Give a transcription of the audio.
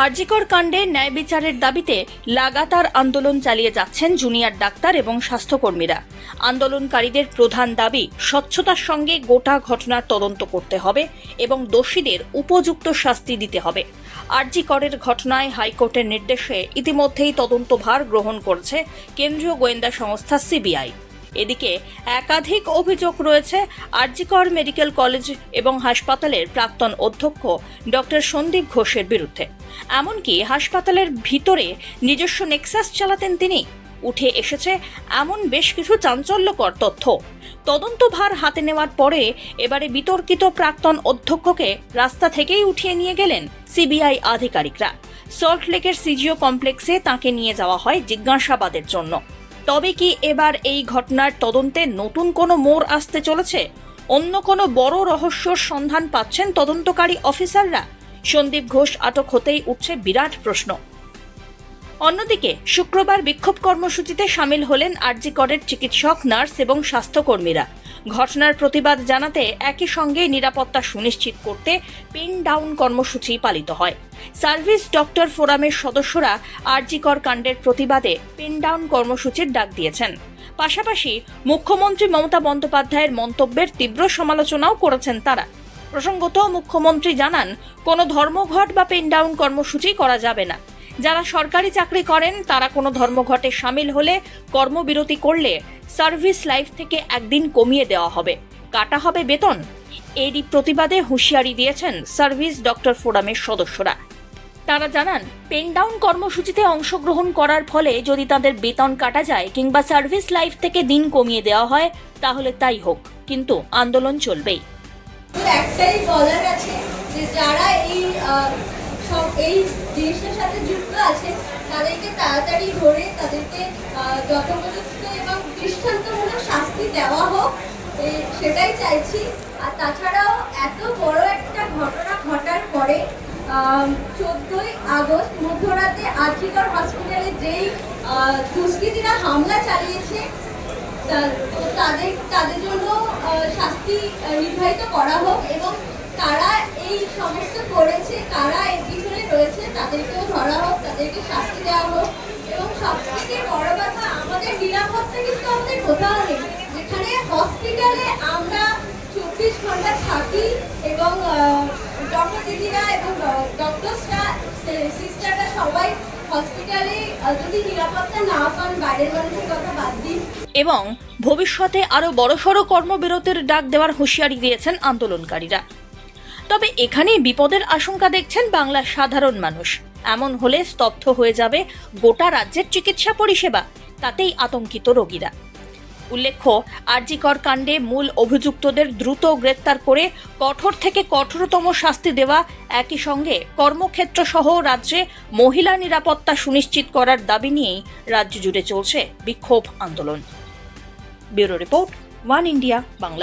আরজিকর কাণ্ডে ন্যায় বিচারের দাবিতে লাগাতার আন্দোলন চালিয়ে যাচ্ছেন জুনিয়র ডাক্তার এবং স্বাস্থ্যকর্মীরা। আন্দোলনকারীদের প্রধান দাবি, স্বচ্ছতার সঙ্গে গোটা ঘটনার তদন্ত করতে হবে এবং দোষীদের উপযুক্ত শাস্তি দিতে হবে। আরজিকরের ঘটনায় হাইকোর্টের নির্দেশে ইতিমধ্যেই তদন্তভার গ্রহণ করছে কেন্দ্রীয় গোয়েন্দা সংস্থা সিবিআই। এদিকে একাধিক অভিযোগ রয়েছে। আরজিকর মেডিকেল কলেজ এবং হাসপাতালের প্রাক্তন অধ্যক্ষ ডক্টর সন্দীপ ঘোষের বিরুদ্ধে। এমনকি হাসপাতালের ভিতরে নিজস্ব নেক্সাস চালাতেন তিনি। উঠে এসেছে এমন বেশ কিছু চাঞ্চল্যকর তথ্য। তদন্তভার হাতে নেওয়ার পরে এবারে বিতর্কিত প্রাক্তন অধ্যক্ষকে রাস্তা থেকেই উঠিয়ে নিয়ে গেলেন সিবিআই আধিকারিকরা। সল্টলেকের সিজিও কমপ্লেক্সে তাকে নিয়ে যাওয়া হয় জিজ্ঞাসাবাদের জন্য। তবে কি এবার এই ঘটনার তদন্তে নতুন কোনো মোড় আসতে চলেছে? অন্য কোনো বড় রহস্যর সন্ধান পাচ্ছেন তদন্তকারী অফিসাররা? সন্দীপ ঘোষ আটক হতেই উঠছে বিরাট প্রশ্ন। অন্যদিকে, শুক্রবার বিক্ষোভ কর্মসূচিতে সামিল হলেন আরজিকরের চিকিৎসক, নার্স এবং স্বাস্থ্যকর্মীরা। ঘটনার প্রতিবাদ জানাতে একই সঙ্গে নিরাপত্তা সুনিশ্চিত করতে পিন ডাউন কর্মসূচি পালিত হয়। সার্ভিস ডক্টর ফোরামের সদস্যরা আরজিকর কাণ্ডের প্রতিবাদে পিন ডাউন কর্মসূচির ডাক দিয়েছেন। পাশাপাশি মুখ্যমন্ত্রী মমতা বন্দ্যোপাধ্যায়ের মন্তব্যের তীব্র সমালোচনাও করেছেন তারা। প্রসঙ্গত মুখ্যমন্ত্রী জানান, কোনো ধর্মঘট বা পেন ডাউন কর্মসূচি করা যাবে না। যারা সরকারি চাকরি করেন, তারা কোনো ধর্মঘটে সামিল হলে কর্মবিরতি করলে সার্ভিস লাইফ থেকে একদিন কমিয়ে দেওয়া হবে। কাটা হবে বেতন। এরই প্রতিবাদে হুঁশিয়ারি দিয়েছেন সার্ভিস ডক্টর ফোরামের সদস্যরা। তারা জানান, পেন ডাউন কর্মসূচিতে অংশগ্রহণ করার ফলে যদি তাদের বেতন কাটা যায় কিংবা সার্ভিস লাইফ থেকে দিন কমিয়ে দেওয়া হয়, তাহলে তাই হোক, কিন্তু আন্দোলন চলবেই। একটাই বলার আছে যে যারা এই এই জিনিসটার সাথে যুক্ত আছে, তাদেরকে তাড়াতাড়ি ধরে তাদেরকে যথোপযুক্ত এবং দৃষ্টান্তমূলক শাস্তি দেওয়া হোক সেটাই চাইছি। আর তাছাড়াও এত বড় একটা ঘটনা ঘটার পরে চোদ্দই আগস্ট মধ্যরাতে আর্থিকর হসপিটালে যেই দুষ্কৃতীরা হামলা চালিয়েছে তাদের তাদের জন্য শাস্তি নির্ধারিত করা হোক এবং তারা এই সমস্ত করেছে রয়েছে তাদেরকেও ধরা হোক, তাদেরকে শাস্তি দেওয়া হোক। এবং সবথেকে বড় কথা, আমাদের নিরাপত্তা কিন্তু আমাদের কোথাও নেই যেখানে হসপিটালে আমরা চব্বিশ ঘণ্টা থাকি এবং ডক্টর দিদিরা এবং ডক্টরসরা সিস্টাররা সবাই হসপিটালে যদি নিরাপত্তা না পান, বাইরের মানুষের কথা বাদ দিন। এবং ভবিষ্যতে আরও বড়সড় কর্মবিরতির ডাক দেওয়ার হুঁশিয়ারি দিয়েছেন আন্দোলনকারীরা। তবে এখানেই বিপদের আশঙ্কা দেখছেন বাংলার সাধারণ মানুষ। এমন হলে স্তব্ধ হয়ে যাবে গোটা রাজ্যের চিকিৎসা পরিষেবা, তাতেই আতঙ্কিত রোগীরা। উল্লেখ্য, আরজিকর কাণ্ডে মূল অভিযুক্তদের দ্রুত গ্রেপ্তার করে কঠোর থেকে কঠোরতম শাস্তি দেওয়া একই সঙ্গে কর্মক্ষেত্র সহ রাজ্যে মহিলা নিরাপত্তা সুনিশ্চিত করার দাবি নিয়েই রাজ্য জুড়ে চলছে বিক্ষোভ আন্দোলন। Bureau report, One India, Bangla.